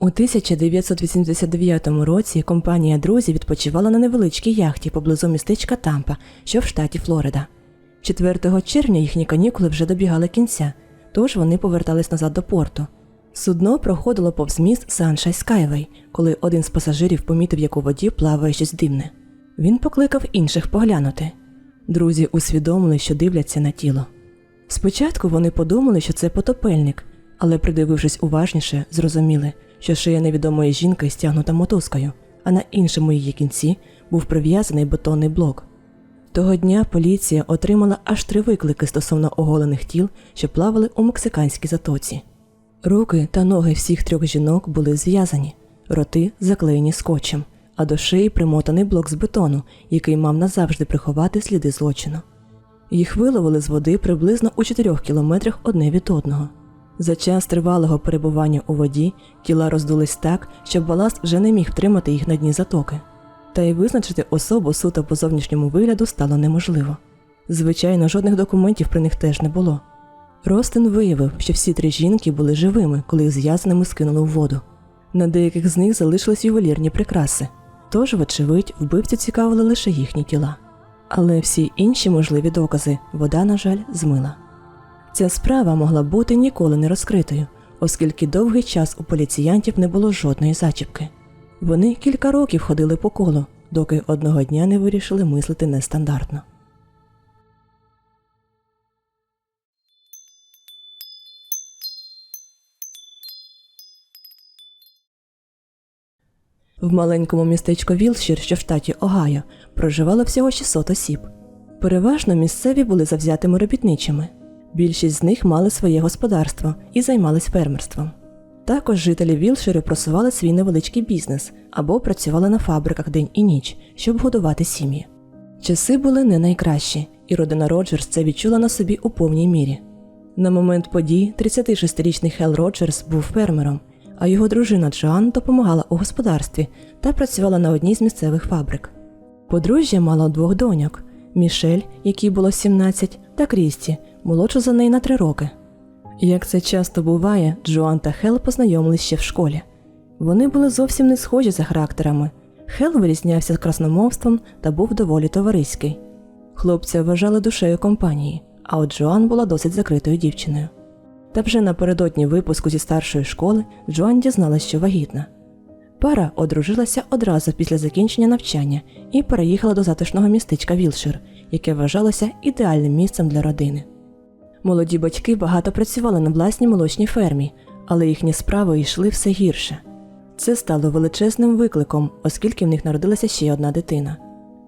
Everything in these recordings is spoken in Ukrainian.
У 1989 році компанія друзів відпочивала на невеличкій яхті поблизу містечка Тампа, що в штаті Флорида. 4 червня їхні канікули вже добігали кінця, тож вони повертались назад до порту. Судно проходило повз міст Саншай Скайвей, коли один з пасажирів помітив, як у воді плаває щось дивне. Він покликав інших поглянути. Друзі усвідомили, що дивляться на тіло. Спочатку вони подумали, що це потопельник, але, придивившись уважніше, зрозуміли, що шия невідомої жінки стягнута мотузкою, а на іншому її кінці був прив'язаний бетонний блок. Того дня поліція отримала аж три виклики стосовно оголених тіл, що плавали у мексиканській затоці. Руки та ноги всіх трьох жінок були зв'язані, роти заклеєні скотчем, а до шиї примотаний блок з бетону, який мав назавжди приховати сліди злочину. Їх виловили з води приблизно у 4 кілометрах одне від одного. За час тривалого перебування у воді тіла роздулись так, що баласт вже не міг втримати їх на дні затоки. Та й визначити особу суто по зовнішньому вигляду стало неможливо. Звичайно, жодних документів при них теж не було. Ростин виявив, що всі три жінки були живими, коли їх зв'язаними скинули у воду. На деяких з них залишились ювелірні прикраси, тож, вочевидь, вбивцю цікавили лише їхні тіла. Але всі інші можливі докази вода, на жаль, змила. Ця справа могла бути ніколи не розкритою, оскільки довгий час у поліціянтів не було жодної зачіпки. Вони кілька років ходили по колу, доки одного дня не вирішили мислити нестандартно. В маленькому містечку Вілшір, що в штаті Огайо, проживало всього 600 осіб. Переважно місцеві були завзятими робітничими. Більшість з них мали своє господарство і займались фермерством. Також жителі Вілширу просували свій невеличкий бізнес або працювали на фабриках день і ніч, щоб годувати сім'ї. Часи були не найкращі, і родина Роджерс це відчула на собі у повній мірі. На момент подій 36-річний Хел Роджерс був фермером, а його дружина Джоан допомагала у господарстві та працювала на одній з місцевих фабрик. Подружжя мало двох доньок: Мішель, якій було 17, та Крісті, молодшу за неї на три роки. Як це часто буває, Джоан та Хел познайомились ще в школі. Вони були зовсім не схожі за характерами. Хел вирізнявся красномовством та був доволі товариський. Хлопця вважали душею компанії, а от Джоан була досить закритою дівчиною. Та вже напередодні випуску зі старшої школи Джоан дізналась, що вагітна. Пара одружилася одразу після закінчення навчання і переїхала до затишного містечка Вілшир, яке вважалося ідеальним місцем для родини. Молоді батьки багато працювали на власній молочній фермі, але їхні справи йшли все гірше. Це стало величезним викликом, оскільки в них народилася ще одна дитина.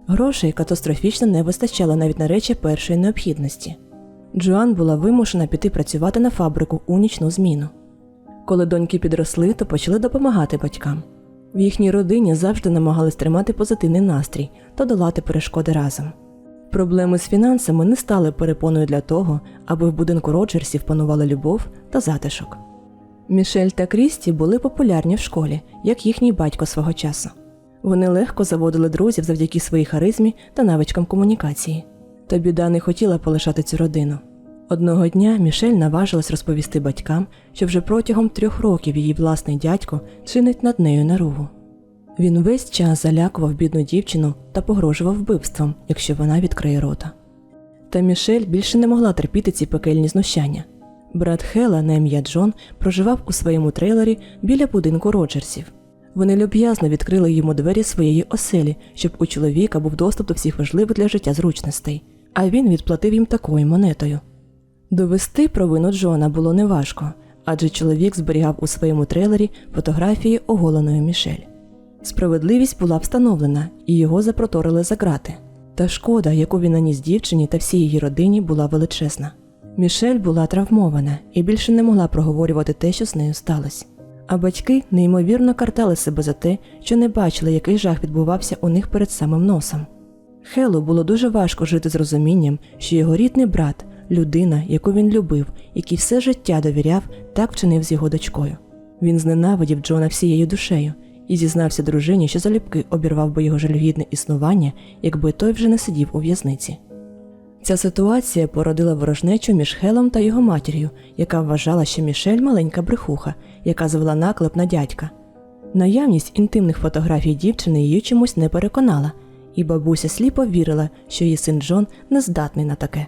Грошей катастрофічно не вистачало навіть на речі першої необхідності. Джоан була вимушена піти працювати на фабрику у нічну зміну. Коли доньки підросли, то почали допомагати батькам. В їхній родині завжди намагались тримати позитивний настрій та долати перешкоди разом. Проблеми з фінансами не стали перепоною для того, аби в будинку Роджерсів панувала любов та затишок. Мішель та Крісті були популярні в школі, як їхній батько свого часу. Вони легко заводили друзів завдяки своїй харизмі та навичкам комунікації. Та біда не хотіла полишати цю родину. Одного дня Мішель наважилась розповісти батькам, що вже протягом трьох років її власний дядько чинить над нею наругу. Він весь час залякував бідну дівчину та погрожував вбивством, якщо вона відкриє рота. Та Мішель більше не могла терпіти ці пекельні знущання. Брат Хела на ім'я Джон проживав у своєму трейлері біля будинку Роджерсів. Вони люб'язно відкрили йому двері своєї оселі, щоб у чоловіка був доступ до всіх важливих для життя зручностей, а він відплатив їм такою монетою. Довести провину Джона було неважко, адже чоловік зберігав у своєму трейлері фотографії оголеної Мішель. Справедливість була встановлена, і його запроторили за грати. Та шкода, яку він наніс дівчині та всій її родині, була величезна. Мішель була травмована і більше не могла проговорювати те, що з нею сталося. А батьки неймовірно картали себе за те, що не бачили, який жах відбувався у них перед самим носом. Хелу було дуже важко жити з розумінням, що його рідний брат, людина, яку він любив, який все життя довіряв, так вчинив з його дочкою. Він зненавидів Джона всією душею і зізнався дружині, що залюбки обірвав би його жалюгідне існування, якби той вже не сидів у в'язниці. Ця ситуація породила ворожнечу між Хелом та його матір'ю, яка вважала, що Мішель маленька брехуха, яка звела наклеп на дядька, Наявність інтимних фотографій дівчини її чомусь не переконала, і бабуся сліпо вірила, що її син Джон не здатний на таке.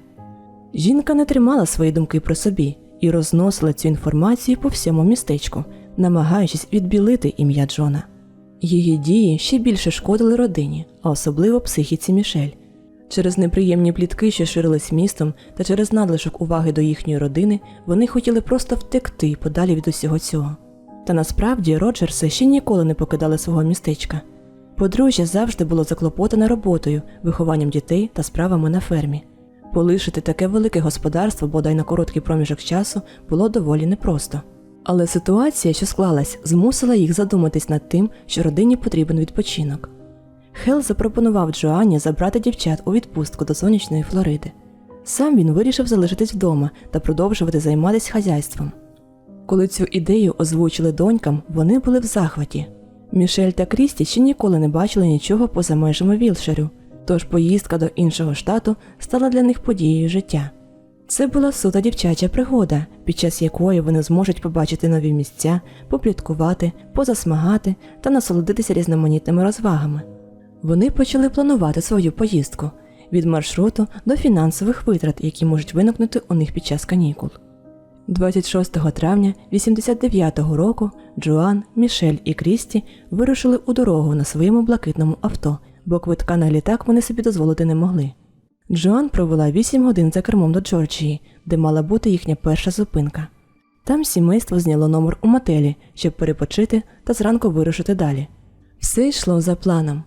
Жінка не тримала свої думки про собі і розносила цю інформацію по всьому містечку, намагаючись відбілити ім'я Джона. Її дії ще більше шкодили родині, а особливо психіці Мішель. Через неприємні плітки, що ширились містом, та через надлишок уваги до їхньої родини, вони хотіли просто втекти подалі від усього цього. Та насправді Роджерси ще ніколи не покидали свого містечка. Подружжя завжди було заклопотане роботою, вихованням дітей та справами на фермі. Полишити таке велике господарство, бодай на короткий проміжок часу, було доволі непросто. Але ситуація, що склалась, змусила їх задуматись над тим, що родині потрібен відпочинок. Хел запропонував Джоанні забрати дівчат у відпустку до сонячної Флориди. Сам він вирішив залишитись вдома та продовжувати займатися хазяйством. Коли цю ідею озвучили донькам, вони були в захваті. Мішель та Крісті ще ніколи не бачили нічого поза межами Вілшерю, тож поїздка до іншого штату стала для них подією життя. Це була сута дівчача пригода, під час якої вони зможуть побачити нові місця, попліткувати, позасмагати та насолодитися різноманітними розвагами. Вони почали планувати свою поїздку від маршруту до фінансових витрат, які можуть виникнути у них під час канікул. 26 травня 89-го року Джоан, Мішель і Крісті вирушили у дорогу на своєму блакитному авто, бо квитка на літак вони собі дозволити не могли. Джоан провела 8 годин за кермом до Джорджії, де мала бути їхня перша зупинка. Там сімейство зняло номер у мотелі, щоб перепочити та зранку вирушити далі. Все йшло за планом.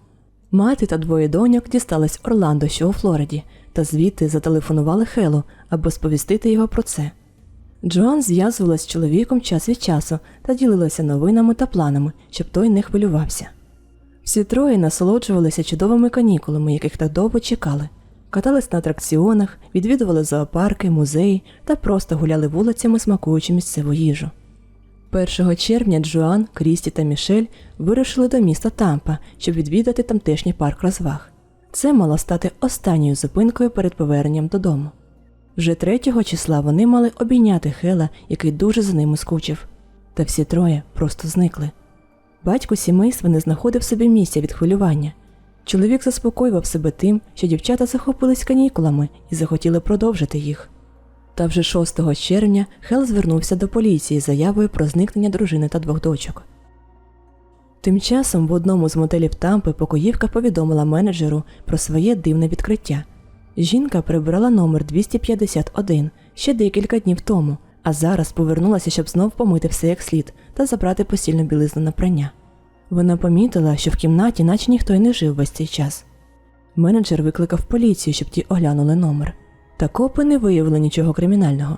Мати та двоє доньок дістались Орландо, що у Флориді, та звідти зателефонували Хелу, аби сповістити його про це. Джоан зв'язувалась з чоловіком час від часу та ділилася новинами та планами, щоб той не хвилювався. Всі троє насолоджувалися чудовими канікулами, яких так довго чекали, катались на атракціонах, відвідували зоопарки, музеї та просто гуляли вулицями, смакуючи місцеву їжу. 1 червня Джоан, Крісті та Мішель вирушили до міста Тампа, щоб відвідати тамтешній парк розваг. Це мало стати останньою зупинкою перед поверненням додому. Вже 3 числа вони мали обійняти Хела, який дуже за ними скучив. Та всі троє просто зникли. Батько сімейства не знаходив собі місця від хвилювання. Чоловік заспокоював себе тим, що дівчата захопились канікулами і захотіли продовжити їх. Та вже 6 червня Хел звернувся до поліції з заявою про зникнення дружини та двох дочок. Тим часом в одному з мотелів Тампи покоївка повідомила менеджеру про своє дивне відкриття. Жінка прибрала номер 251 ще декілька днів тому, а зараз повернулася, щоб знов помити все як слід та забрати постільну білизну на прання. Вона помітила, що в кімнаті наче ніхто й не жив весь цей час. Менеджер викликав поліцію, щоб ті оглянули номер. Та копи не виявили нічого кримінального.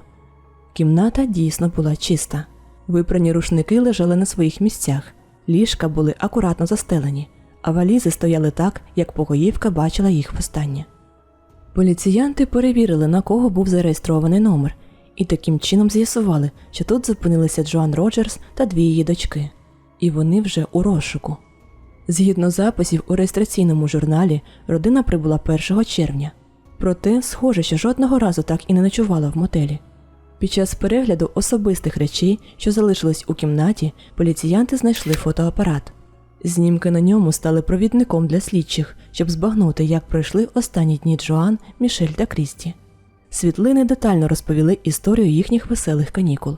Кімната дійсно була чиста. Випрані рушники лежали на своїх місцях, ліжка були акуратно застелені, а валізи стояли так, як покоївка бачила їх востаннє. Поліціянти перевірили, на кого був зареєстрований номер, і таким чином з'ясували, що тут зупинилися Джоан Роджерс та дві її дочки, і вони вже у розшуку. Згідно записів у реєстраційному журналі, родина прибула 1 червня. Проте, схоже, що жодного разу так і не ночувала в мотелі. Під час перегляду особистих речей, що залишились у кімнаті, поліціянти знайшли фотоапарат. Знімки на ньому стали провідником для слідчих, щоб збагнути, як пройшли останні дні Джоан, Мішель та Крісті. Світлини детально розповіли історію їхніх веселих канікул.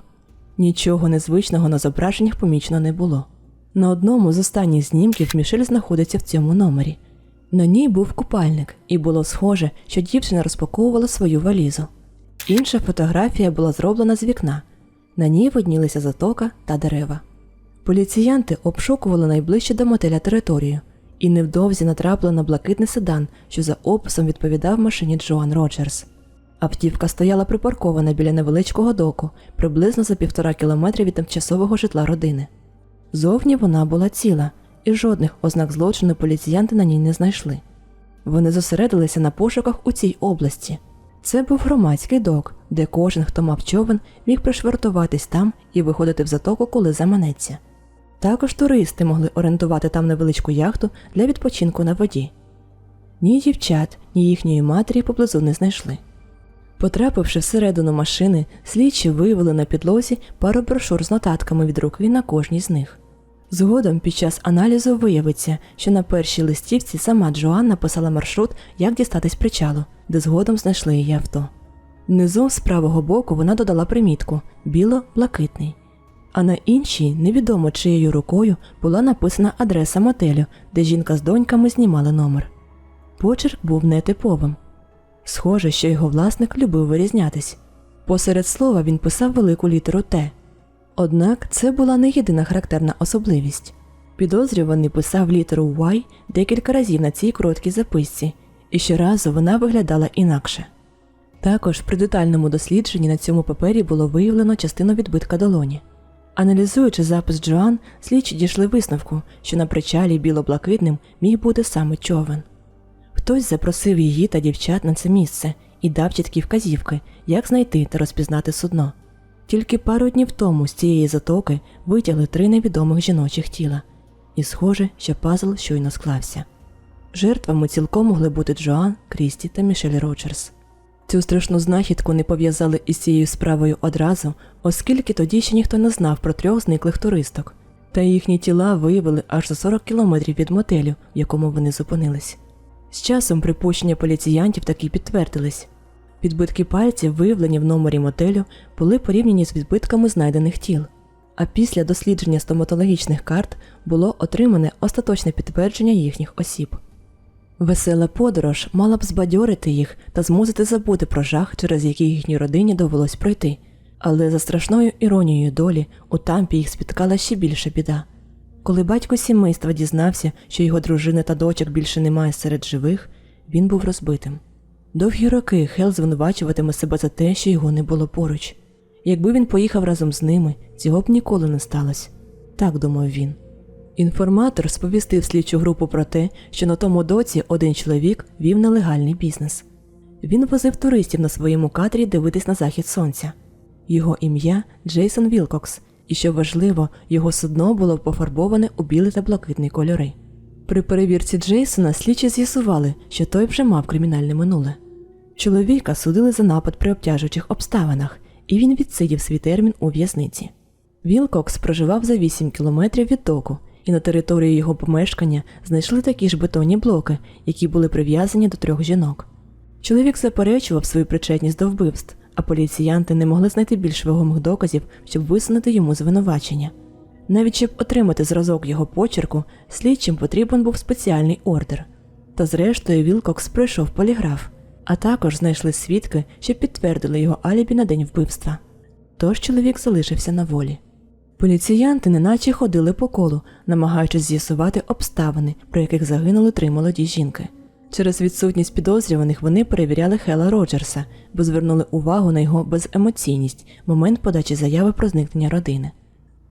Нічого незвичного на зображеннях помічено не було. На одному з останніх знімків Мішель знаходиться в цьому номері. На ній був купальник, і було схоже, що дівчина розпаковувала свою валізу. Інша фотографія була зроблена з вікна. На ній виднілися затока та дерева. Поліціянти обшукували найближче до мотеля територію і невдовзі натрапили на блакитний седан, що за описом відповідав машині Джоан Роджерс. Автівка стояла припаркована біля невеличкого доку, приблизно за півтора кілометри від тимчасового житла родини. Зовні вона була ціла, і жодних ознак злочину поліціянти на ній не знайшли. Вони зосередилися на пошуках у цій області. Це був громадський док, де кожен, хто мав човен, міг пришвартуватись там і виходити в затоку, коли заманеться. Також туристи могли орендувати там невеличку яхту для відпочинку на воді. Ні дівчат, ні їхньої матері поблизу не знайшли. Потрапивши всередину машини, слідчі виявили на підлозі пару брошур з нотатками від руки на кожній з них. Згодом під час аналізу виявиться, що на першій листівці сама Джоан написала маршрут, як дістатись причалу, де згодом знайшли її авто. Внизу з правого боку вона додала примітку біло-блакитний. А на іншій, невідомо чиєю рукою, була написана адреса мотелю, де жінка з доньками знімала номер. Почерк був нетиповим. Схоже, що його власник любив вирізнятись. Посеред слова він писав велику літеру Т. Однак це була не єдина характерна особливість. Підозрюваний писав літеру Y декілька разів на цій короткій записці, і щоразу вона виглядала інакше. Також при детальному дослідженні на цьому папері було виявлено частину відбитка долоні. Аналізуючи запис Джоан, слідчі дійшли висновку, що на причалі біло-блакитним міг бути саме човен. Хтось запросив її та дівчат на це місце і дав чіткі вказівки, як знайти та розпізнати судно. Тільки пару днів тому з цієї затоки витягли три невідомих жіночих тіла, і схоже, що пазл щойно склався. Жертвами цілком могли бути Джоан, Крісті та Мішель Роджерс. Цю страшну знахідку не пов'язали із цією справою одразу, оскільки тоді ще ніхто не знав про трьох зниклих туристок, та їхні тіла виявили аж за 40 кілометрів від мотелю, в якому вони зупинились. З часом припущення поліціянтів таки підтвердились. Відбитки пальців, виявлені в номері мотелю, були порівняні з відбитками знайдених тіл. А після дослідження стоматологічних карт було отримане остаточне підтвердження їхніх осіб. Весела подорож мала б збадьорити їх та змусити забути про жах, через який їхній родині довелось пройти. Але за страшною іронією долі у тампі їх спіткала ще більша біда. Коли батько сімейства дізнався, що його дружини та дочок більше немає серед живих, він був розбитим. Довгі роки Хел звинувачуватиме себе за те, що його не було поруч. Якби він поїхав разом з ними, цього б ніколи не сталося. Так думав він. Інформатор сповістив слідчу групу про те, що на тому доці один чоловік вів нелегальний бізнес. Він возив туристів на своєму катері дивитись на захід сонця. Його ім'я Джейсон Вілкокс, і що важливо, його судно було пофарбоване у білий та блакитний кольори. При перевірці Джейсона слідчі з'ясували, що той вже мав кримінальне минуле. Чоловіка судили за напад при обтяжуючих обставинах, і він відсидів свій термін у в'язниці. Вілкокс проживав за 8 кілометрів від доку, і на території його помешкання знайшли такі ж бетонні блоки, які були прив'язані до трьох жінок. Чоловік заперечував свою причетність до вбивств, а поліціянти не могли знайти більш вагомих доказів, щоб висунути йому звинувачення. Навіть щоб отримати зразок його почерку, слідчим потрібен був спеціальний ордер. Та зрештою Вілкокс пройшов поліграф, а також знайшли свідки, що підтвердили його алібі на день вбивства. Тож чоловік залишився на волі. Поліціянти неначе ходили по колу, намагаючись з'ясувати обставини, при яких загинули три молоді жінки. Через відсутність підозрюваних вони перевіряли Хела Роджерса, бо звернули увагу на його беземоційність момент подачі заяви про зникнення родини.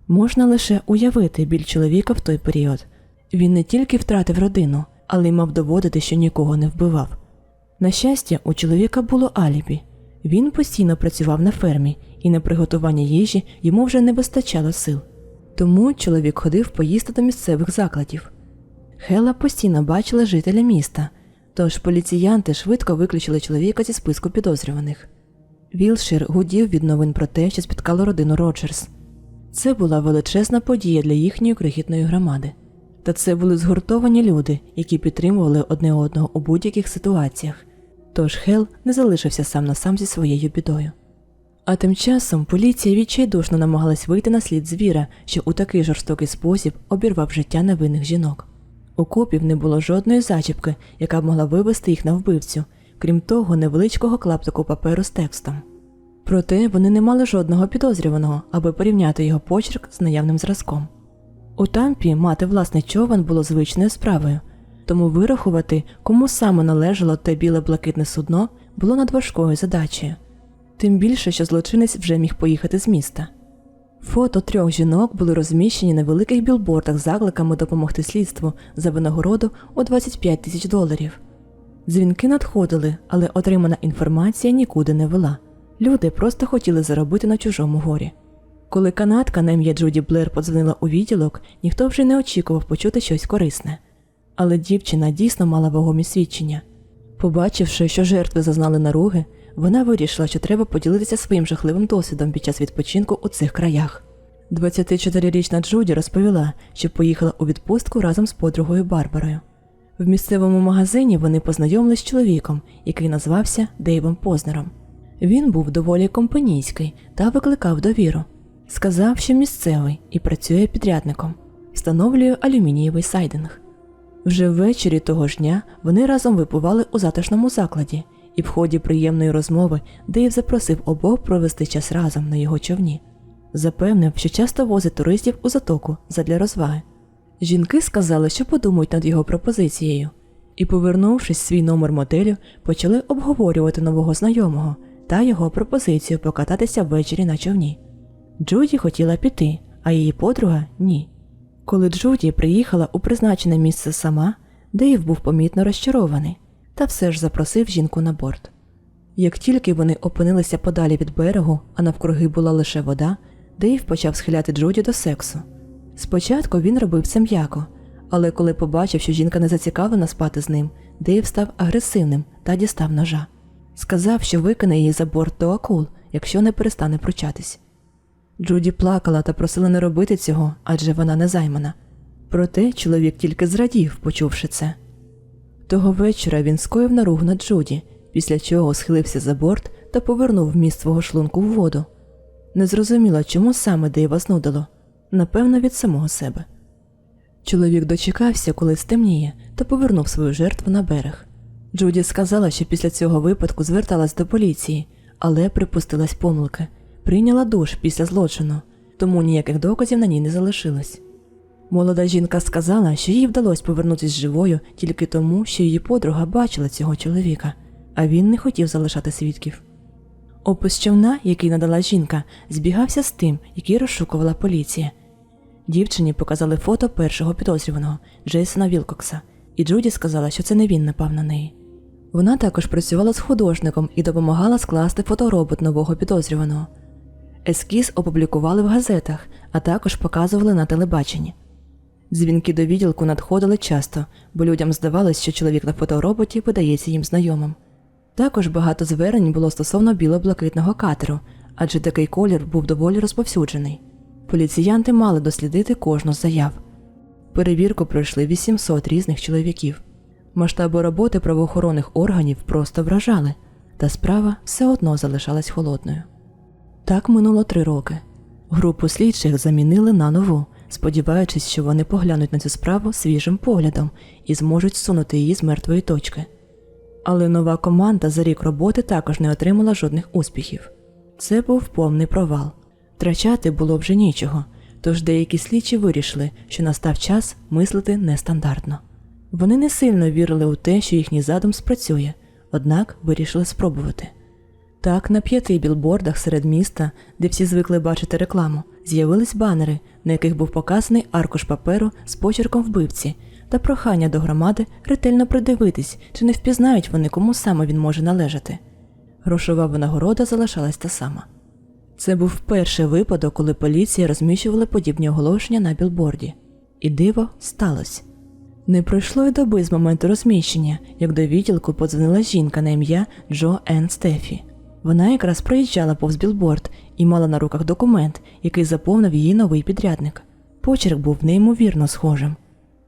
Можна лише уявити біль чоловіка в той період. Він не тільки втратив родину, але й мав доводити, що нікого не вбивав. На щастя, у чоловіка було алібі. Він постійно працював на фермі, і на приготування їжі йому вже не вистачало сил. Тому чоловік ходив поїсти до місцевих закладів. Хела постійно бачила жителя міста, тож поліціянти швидко виключили чоловіка зі списку підозрюваних. Вілшир гудів від новин про те, що спіткало родину Роджерс. Це була величезна подія для їхньої крихітної громади. Та це були згуртовані люди, які підтримували одне одного у будь-яких ситуаціях. Тож Хел не залишився сам на сам зі своєю бідою. А тим часом поліція відчайдушно намагалась вийти на слід звіра, що у такий жорстокий спосіб обірвав життя невинних жінок. У копів не було жодної зачіпки, яка б могла вивести їх на вбивцю, крім того, невеличкого клаптику паперу з текстом. Проте вони не мали жодного підозрюваного, аби порівняти його почерк з наявним зразком. У тампі мати власний човен було звичною справою, тому вирахувати, кому саме належало те біле блакитне судно, було надважкою задачею. Тим більше, що злочинець вже міг поїхати з міста. Фото трьох жінок були розміщені на великих білбордах з закликами допомогти слідству за винагороду у 25 тисяч доларів. Дзвінки надходили, але отримана інформація нікуди не вела. Люди просто хотіли заробити на чужому горі. Коли канадка на ім'я Джуді Блер подзвонила у відділок, ніхто вже не очікував почути щось корисне. Але дівчина дійсно мала вагомі свідчення. Побачивши, що жертви зазнали наруги, вона вирішила, що треба поділитися своїм жахливим досвідом під час відпочинку у цих краях. 24-річна Джуді розповіла, що поїхала у відпустку разом з подругою Барбарою. В місцевому магазині вони познайомились з чоловіком, який назвався Дейвом Познером. Він був доволі компанійський та викликав довіру. Сказав, що місцевий і працює підрядником, встановлює алюмінієвий сайдинг. Вже ввечері того ж дня вони разом випивали у затишному закладі, і в ході приємної розмови Дейв запросив обох провести час разом на його човні. Запевнив, що часто возить туристів у затоку задля розваги. Жінки сказали, що подумають над його пропозицією, і, повернувшись в свій номер мотелю, почали обговорювати нового знайомого та його пропозицію покататися ввечері на човні. Джуді хотіла піти, а її подруга ні. Коли Джуді приїхала у призначене місце сама, Дейв був помітно розчарований та все ж запросив жінку на борт. Як тільки вони опинилися подалі від берегу, а навкруги була лише вода, Дейв почав схиляти Джуді до сексу. Спочатку він робив це м'яко, але коли побачив, що жінка не зацікавлена спати з ним, Дейв став агресивним та дістав ножа. Сказав, що викине її за борт до акул, якщо не перестане пручатись. Джуді плакала та просила не робити цього, адже вона не займана. Проте чоловік тільки зрадів, почувши це. Того вечора він скоїв наруг над Джуді, після чого схилився за борт та повернув вміст свого шлунку в воду. Не зрозуміла, чому саме Дейва знудило, напевно, від самого себе. Чоловік дочекався, коли стемніє, та повернув свою жертву на берег. Джуді сказала, що після цього випадку зверталась до поліції, але припустилась помилки, прийняла душ після злочину, тому ніяких доказів на ній не залишилось. Молода жінка сказала, що їй вдалося повернутися живою тільки тому, що її подруга бачила цього чоловіка, а він не хотів залишати свідків. Опис човна, який надала жінка, збігався з тим, який розшукувала поліція. Дівчині показали фото першого підозрюваного Джейсона Вілкокса, і Джуді сказала, що це не він напав на неї. Вона також працювала з художником і допомагала скласти фоторобот нового підозрюваного. Ескіз опублікували в газетах, а також показували на телебаченні. Дзвінки до відділку надходили часто, бо людям здавалось, що чоловік на фотороботі видається їм знайомим. Також багато звернень було стосовно біло-блакитного катеру, адже такий колір був доволі розповсюджений. Поліціянти мали дослідити кожну з заяв. Перевірку пройшли 800 різних чоловіків. Масштаби роботи правоохоронних органів просто вражали, та справа все одно залишалась холодною. Так минуло три роки. Групу слідчих замінили на нову, сподіваючись, що вони поглянуть на цю справу свіжим поглядом і зможуть сунути її з мертвої точки. Але нова команда за рік роботи також не отримала жодних успіхів. Це був повний провал. Втрачати було вже нічого, тож деякі слідчі вирішили, що настав час мислити нестандартно. Вони не сильно вірили у те, що їхній задум спрацює, однак вирішили спробувати. Так, на п'яти білбордах серед міста, де всі звикли бачити рекламу, з'явились банери, на яких був показаний аркуш паперу з почерком вбивці та прохання до громади ретельно придивитись, чи не впізнають вони, кому саме він може належати. Грошова винагорода залишалась та сама. Це був перший випадок, коли поліція розміщувала подібні оголошення на білборді. І диво сталося. Не пройшло й доби з моменту розміщення, як до відділку подзвонила жінка на ім'я Джо Енн Стефі. Вона якраз проїжджала повз білборд і мала на руках документ, який заповнив її новий підрядник. Почерк був неймовірно схожим.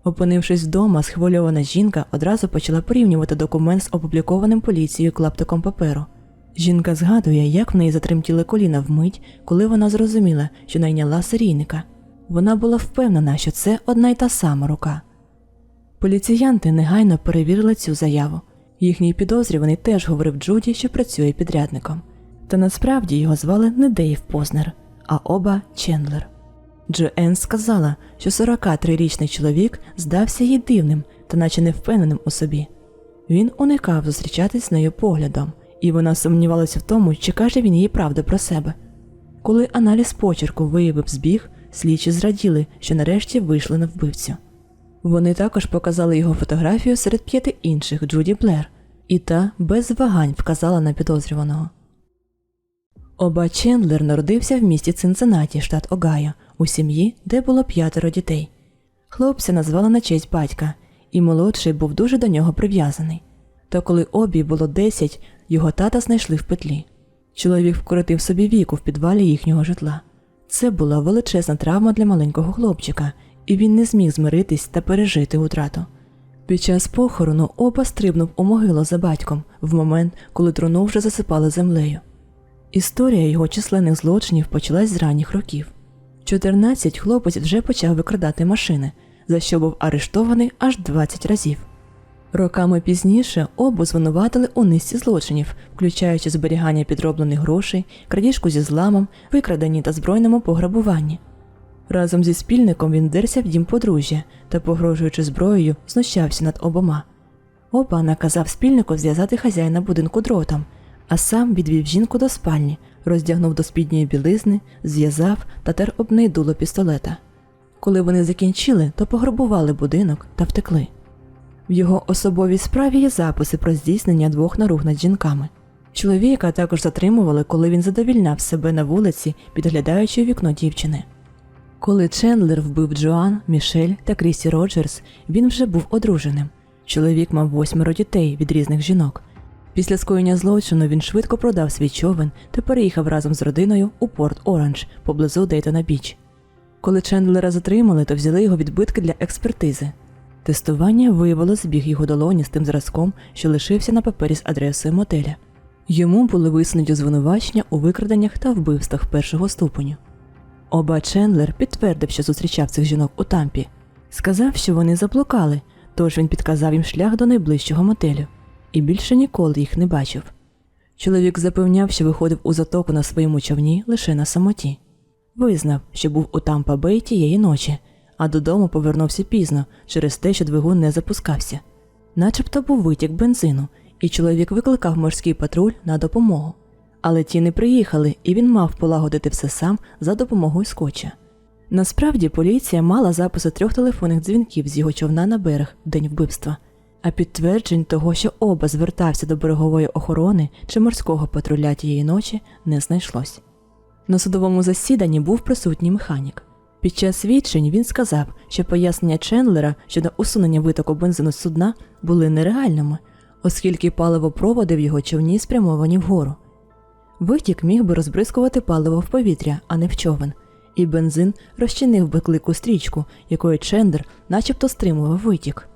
Опинившись вдома, схвильована жінка одразу почала порівнювати документ з опублікованим поліцією клаптиком паперу. Жінка згадує, як в неї затремтіли коліна вмить, коли вона зрозуміла, що найняла серійника. Вона була впевнена, що це одна й та сама рука. Поліціянти негайно перевірили цю заяву. Їхній підозрюваний теж говорив Джуді, що працює підрядником. Та насправді його звали не Дейв Познер, а Оба Чендлер. Джо Енн сказала, що 43-річний чоловік здався їй дивним та наче невпевненим у собі. Він уникав зустрічатись з нею поглядом, і вона сумнівалася в тому, чи каже він їй правду про себе. Коли аналіз почерку виявив збіг, слідчі зраділи, що нарешті вийшли на вбивцю. Вони також показали його фотографію серед п'яти інших Джуді Блер, і та без вагань вказала на підозрюваного. Оба Чендлер народився в місті Цинциннаті, штат Огайо, у сім'ї, де було п'ятеро дітей. Хлопця назвали на честь батька, і молодший був дуже до нього прив'язаний. Та коли обі було 10, його тата знайшли в петлі. Чоловік вкоротив собі віку в підвалі їхнього житла. Це була величезна травма для маленького хлопчика, і він не зміг змиритись та пережити утрату. Під час похорону оба стрибнув у могилу за батьком в момент, коли труну вже засипали землею. Історія його численних злочинів почалась з ранніх років. 14 хлопець вже почав викрадати машини, за що був арештований аж 20 разів. Роками пізніше обу звинуватили у низці злочинів, включаючи зберігання підроблених грошей, крадіжку зі зламом, викраденні та збройному пограбуванні. Разом зі спільником він дерся в дім подружжя та, погрожуючи зброєю, знущався над обома. Оба наказав спільнику зв'язати хазяїна будинку дротом, а сам відвів жінку до спальні, роздягнув до спідньої білизни, зв'язав та тер об неї дуло пістолета. Коли вони закінчили, то пограбували будинок та втекли. В його особовій справі є записи про здійснення двох наруг над жінками. Чоловіка також затримували, коли він задовільняв себе на вулиці, підглядаючи вікно дівчини. Коли Чендлер вбив Джоан, Мішель та Крісі Роджерс, він вже був одруженим. Чоловік мав восьмеро дітей від різних жінок. Після скоєння злочину він швидко продав свій човен та переїхав разом з родиною у Порт Оранж поблизу Дейтона Біч. Коли Чендлера затримали, то взяли його відбитки для експертизи. Тестування виявило збіг його долоні з тим зразком, що лишився на папері з адресою мотеля. Йому були висунуті звинувачення у викраденнях та вбивствах першого ступеню. Оба Чендлер підтвердив, що зустрічав цих жінок у тампі. Сказав, що вони заблукали, тож він підказав їм шлях до найближчого мотелю і більше ніколи їх не бачив. Чоловік запевняв, що виходив у затоку на своєму човні лише на самоті. Визнав, що був у Тампа Бей тієї ночі, а додому повернувся пізно через те, що двигун не запускався. Начебто був витік бензину, і чоловік викликав морський патруль на допомогу. Але ті не приїхали, і він мав полагодити все сам за допомогою скотча. Насправді поліція мала записи трьох телефонних дзвінків з його човна на берег в день вбивства, а підтверджень того, що оба звертався до берегової охорони чи морського патруля тієї ночі, не знайшлось. На судовому засіданні був присутній механік. Під час свідчень він сказав, що пояснення Чендлера щодо усунення витоку бензину з судна були нереальними, оскільки паливопроводи в його човні спрямовані вгору. Витік міг би розбризкувати паливо в повітря, а не в човен, і бензин розчинив би клику стрічку, якою Чендер начебто стримував витік.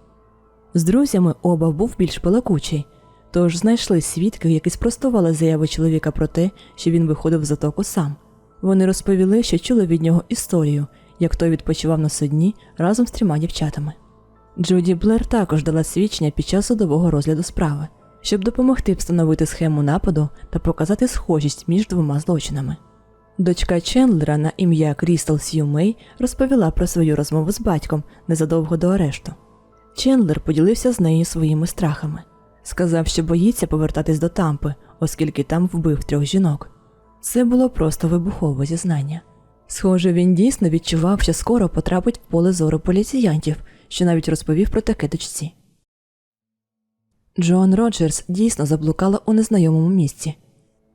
З друзями оба був більш палакучий, тож знайшли свідки, які спростували заяви чоловіка про те, що він виходив з затоку сам. Вони розповіли, що чули від нього історію, як той відпочивав на судні разом з трьома дівчатами. Джуді Блер також дала свідчення під час судового розгляду справи, щоб допомогти встановити схему нападу та показати схожість між двома злочинами. Дочка Чендлера на ім'я Крістал Сью Мей розповіла про свою розмову з батьком незадовго до арешту. Чендлер поділився з нею своїми страхами. Сказав, що боїться повертатись до тампи, оскільки там вбив трьох жінок. Це було просто вибухове зізнання. Схоже, він дійсно відчував, що скоро потрапить в поле зору поліціянтів, що навіть розповів про таке дочці. Джоан Роджерс дійсно заблукала у незнайомому місці.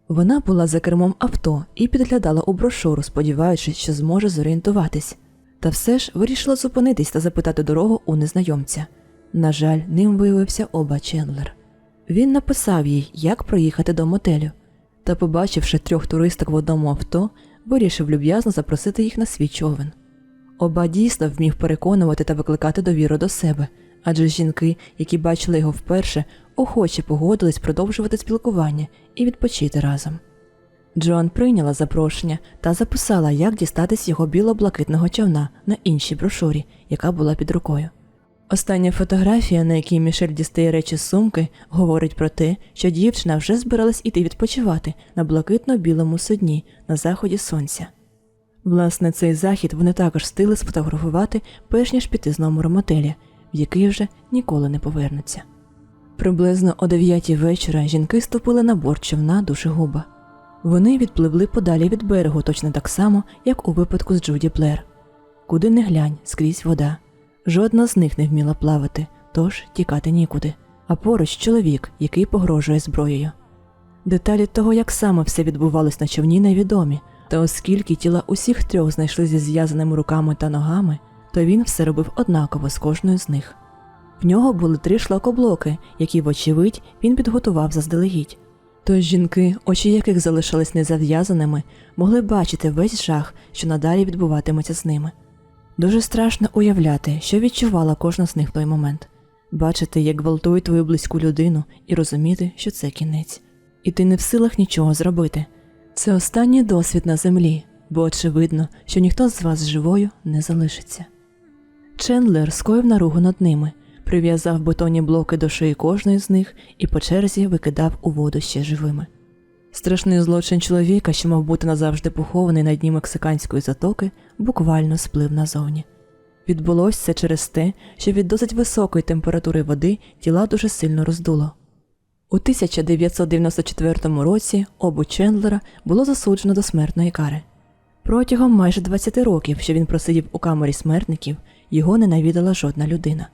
Вона була за кермом авто і підглядала у брошуру, сподіваючись, що зможе зорієнтуватись. Та все ж вирішила зупинитись та запитати дорогу у незнайомця. На жаль, ним виявився оба Чендлер. Він написав їй, як проїхати до мотелю, та, побачивши трьох туристок в одному авто, вирішив люб'язно запросити їх на свій човен. Оба дійсно вмів переконувати та викликати довіру до себе, адже жінки, які бачили його вперше, охоче погодились продовжувати спілкування і відпочити разом. Джоан прийняла запрошення та записала, як дістатись його біло-блакитного човна на іншій брошурі, яка була під рукою. Остання фотографія, на якій Мішель дістає речі з сумки, говорить про те, що дівчина вже збиралась іти відпочивати на блакитно-білому судні на заході сонця. Власне, цей захід вони також встигли сфотографувати, перш ніж піти з номеру мотеля, в який вже ніколи не повернуться. Приблизно о 9 вечора жінки ступили на борт човна душегуба. Вони відпливли подалі від берегу точно так само, як у випадку з Джуді Блер. Куди не глянь, скрізь вода. Жодна з них не вміла плавати, тож тікати нікуди, а поруч чоловік, який погрожує зброєю. Деталі того, як саме все відбувалось на човні, невідомі, та оскільки тіла усіх трьох знайшли зі зв'язаними руками та ногами, то він все робив однаково з кожною з них. В нього були три шлакоблоки, які, вочевидь, він підготував заздалегідь. Тож жінки, очі яких залишались незав'язаними, могли бачити весь жах, що надалі відбуватиметься з ними. Дуже страшно уявляти, що відчувала кожна з них в той момент, бачити, як гвалтують твою близьку людину, і розуміти, що це кінець, і ти не в силах нічого зробити. Це останній досвід на землі, бо очевидно, що ніхто з вас живою не залишиться. Чендлер скоїв наругу над ними, прив'язав бетонні блоки до шиї кожної з них і по черзі викидав у воду ще живими. Страшний злочин чоловіка, що мав бути назавжди похований на дні мексиканської затоки, буквально сплив назовні. Відбулось це через те, що від досить високої температури води тіла дуже сильно роздуло. У 1994 році обу Чендлера було засуджено до смертної кари. Протягом майже 20 років, що він просидів у камері смертників, його не навідала жодна людина.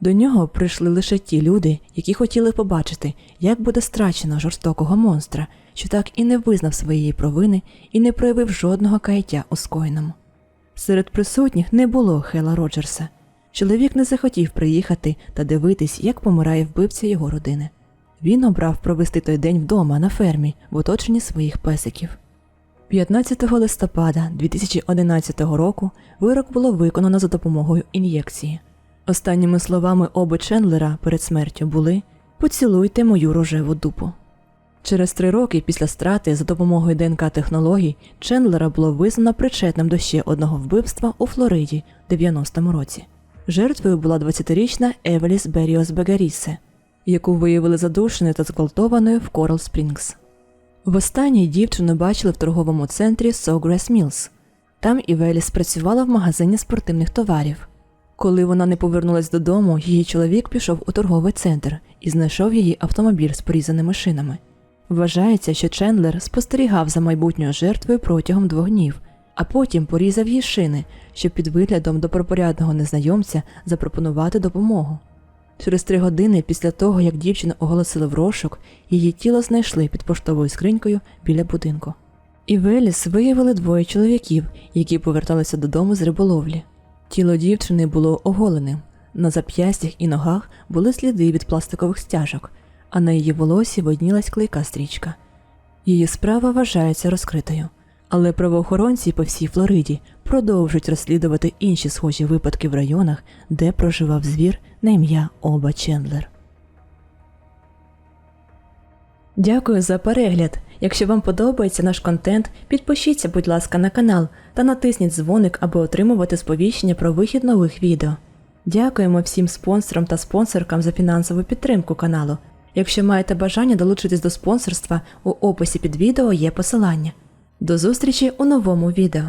До нього прийшли лише ті люди, які хотіли побачити, як буде страчено жорстокого монстра, що так і не визнав своєї провини і не проявив жодного каяття у скоєному. Серед присутніх не було Хела Роджерса. Чоловік не захотів приїхати та дивитись, як помирає вбивця його родини. Він обрав провести той день вдома на фермі в оточенні своїх песиків. 15 листопада 2011 року вирок було виконано за допомогою ін'єкції. Останніми словами оби Чендлера перед смертю були Поцілуйте мою рожеву дупу. Через три роки після страти за допомогою ДНК технологій Чендлера було визнано причетним до ще одного вбивства у Флориді в 90-му році. Жертвою була 20-річна Евеліс Беріос Бегарісе, яку виявили задушеною та зґвалтованою в Корал Спрінгс. Востаннє дівчину бачили в торговому центрі Sawgrass Mills. Там Івеліс працювала в магазині спортивних товарів. Коли вона не повернулась додому, її чоловік пішов у торговий центр і знайшов її автомобіль з порізаними шинами. Вважається, що Чендлер спостерігав за майбутньою жертвою протягом двох днів, а потім порізав їй шини, щоб під виглядом добропорядного незнайомця запропонувати допомогу. Через три години після того, як дівчину оголосили в розшук, її тіло знайшли під поштовою скринькою біля будинку. І Веліс виявили двоє чоловіків, які поверталися додому з риболовлі. Тіло дівчини було оголеним. На зап'ястях і ногах були сліди від пластикових стяжок, а на її волосі виднілась клейка стрічка. Її справа вважається розкритою, але правоохоронці по всій Флориді продовжують розслідувати інші схожі випадки в районах, де проживав звір на ім'я Оба Чендлер. Дякую за перегляд. Якщо вам подобається наш контент, підпишіться, будь ласка, на канал та натисніть дзвоник, аби отримувати сповіщення про вихід нових відео. Дякуємо всім спонсорам та спонсоркам за фінансову підтримку каналу. Якщо маєте бажання долучитись до спонсорства, у описі під відео є посилання. До зустрічі у новому відео.